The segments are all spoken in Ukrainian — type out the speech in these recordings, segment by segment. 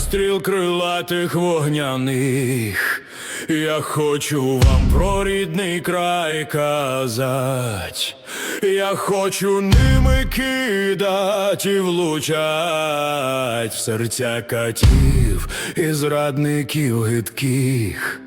стріл крилатих вогняних. Я хочу вам про рідний край казать. Я хочу ними кидать і влучать в серця катів і зрадників гидких.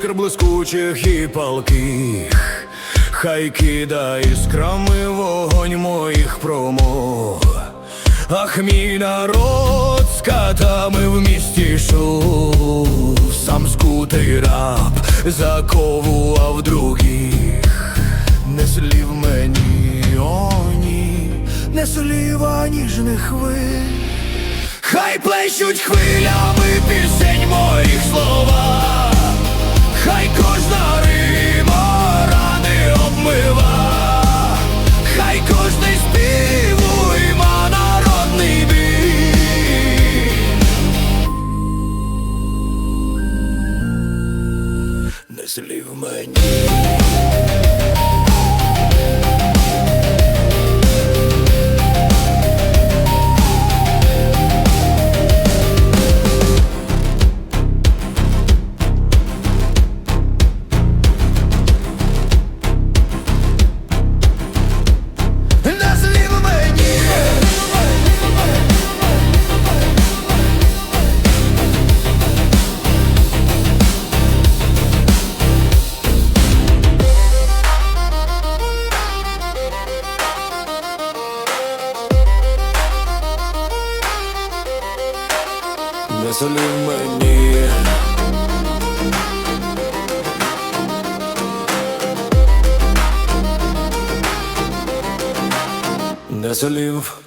Іскр блискучих і палких, хай кида іскрами вогонь моїх промов. Ах, мій народ з катами в місті шов, сам скутий раб заковував других. Не слів мені, о ні, не слів ніжних хвиль. Хай плещуть хвилями пісень мені. Не солі мені. Не слів